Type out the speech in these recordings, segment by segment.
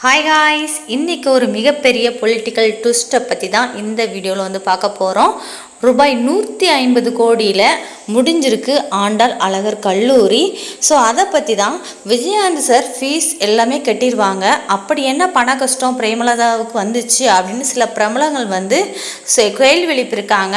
Hi ஹாய்ஸ் இன்றைக்கி ஒரு மிகப்பெரிய பொலிட்டிக்கல் ட்விஸ்ட்டை பற்றி தான் இந்த வீடியோவில் வந்து பார்க்க போகிறோம் ரூபாய் நூற்றி ஐம்பது கோடியில் முடிஞ்சிருக்கு ஆண்டாள் அழகர் கல்லூரி. ஸோ அதை பற்றி தான் விஜயானந்த் சார் ஃபீஸ் எல்லாமே கட்டிடுவாங்க அப்படி என்ன பண கஷ்டம் பிரேமலதாவுக்கு வந்துச்சு அப்படின்னு சில பிரபலங்கள் வந்து கேள்வி எழுப்பியிருக்காங்க.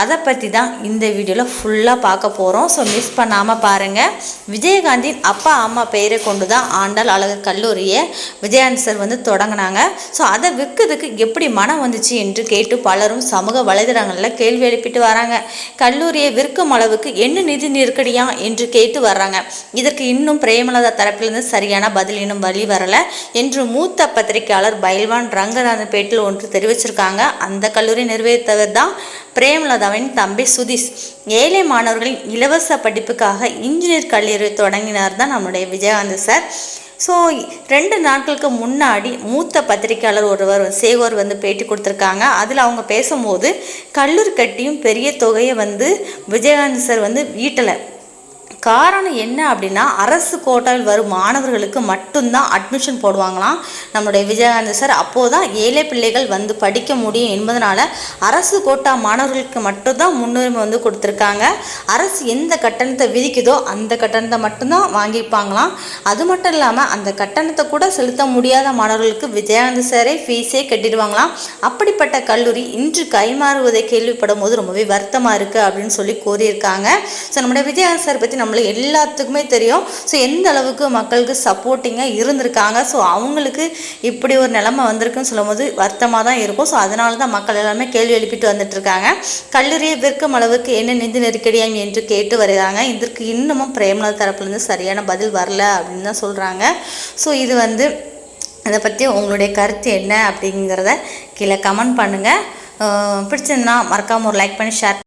அதை பற்றி தான் இந்த வீடியோவில் ஃபுல்லாக பார்க்க போகிறோம் ஸோ மிஸ் பண்ணாமல் பாருங்கள் விஜயகாந்தின் அப்பா அம்மா பெயரை கொண்டு தான் ஆண்டாள் அழகர் கல்லூரியை விஜயானந்த் சார் வந்து தொடங்கினாங்க. ஸோ அதை விற்கிறதுக்கு எப்படி மனம் வந்துச்சு என்று கேட்டு பலரும் சமூக வலைதளங்களில் கேள்வி எழுப்பிட்டு வராங்க. கல்லூரியை விற்கும் அளவுக்கு என்ன நிதி நெருக்கடியா என்று கேட்டு வர்றாங்க. இதற்கு இன்னும் பிரேமலதா தரப்பிலிருந்து சரியான பதில் இன்னும் வழி வரல. என்று மூத்த பத்திரிகையாளர் பைல்வான் ரங்கநாதன் பேட்டில் ஒன்று தெரிவிச்சிருக்காங்க. அந்த கல்லூரி நிர்வகித்தவர் தான் பிரேமலதாவின் தம்பி சுதீஷ். ஏழை மாணவர்களின் இலவச படிப்புக்காக இன்ஜினியர் கல்லூரி தொடங்கினார் தான் நம்முடைய விஜயகாந்த் சார். ஸோ ரெண்டு நாட்களுக்கு முன்னாடி மூத்த பத்திரிக்கையாளர் ஒருவர் சேகோர் வந்து பேட்டி கொடுத்துருக்காங்க. அதில் அவங்க பேசும்போது கல்லூரி கட்டியும் பெரிய தொகையை வந்து விஜயகாந்த் சார் வந்து ஈட்டலை. காரணம் என்ன அப்படின்னா அரசு கோட்டாவில் வரும் மாணவர்களுக்கு மட்டும்தான் அட்மிஷன் போடுவாங்களாம். நம்மளுடைய விஜயகாந்த் சார் அப்போது தான் ஏழை பிள்ளைகள் வந்து படிக்க முடியும் என்பதனால அரசு கோட்டா மாணவர்களுக்கு மட்டும்தான் முன்னுரிமை வந்து கொடுத்துருக்காங்க. அரசு எந்த கட்டணத்தை விதிக்குதோ அந்த கட்டணத்தை மட்டும்தான் வாங்கிப்பாங்களாம். அது மட்டும் இல்லாமல் அந்த கட்டணத்தை கூட செலுத்த முடியாத மாணவர்களுக்கு விஜயகாந்த் சாரே ஃபீஸே கட்டிடுவாங்களாம். அப்படிப்பட்ட கல்லூரி இன்று கைமாறுவதை கேள்விப்படும் போது ரொம்பவே வருத்தமாக இருக்குது அப்படின்னு சொல்லி கூறியிருக்காங்க. ஸோ நம்முடைய விஜயகாந்த் சார் பற்றி நம்மள எல்லாத்துக்குமே தெரியும். ஸோ எந்த அளவுக்கு மக்களுக்கு சப்போர்ட்டிங்காக இருந்திருக்காங்க. ஸோ அவங்களுக்கு இப்படி ஒரு நிலைமை வந்திருக்குன்னு சொல்லும்போது வருத்தமாக தான் இருக்கும். ஸோ அதனால தான் மக்கள் எல்லாமே கேள்வி எழுப்பிட்டு வந்துட்டுருக்காங்க. கல்லூரியை விற்கும் அளவுக்கு என்ன நிதி நெருக்கடியாம் என்று கேட்டு வருகிறாங்க. இதற்கு இன்னமும் பிரேமலதா தரப்புலேருந்து சரியான பதில் வரல அப்படின்னு தான் சொல்கிறாங்க ஸோ இது வந்து அதை பற்றி உங்களுடைய கருத்து என்ன அப்படிங்கிறத கீழே கமெண்ட் பண்ணுங்கள் பிடிச்சிருந்தா மறக்காமல் ஒரு லைக் பண்ணி ஷேர்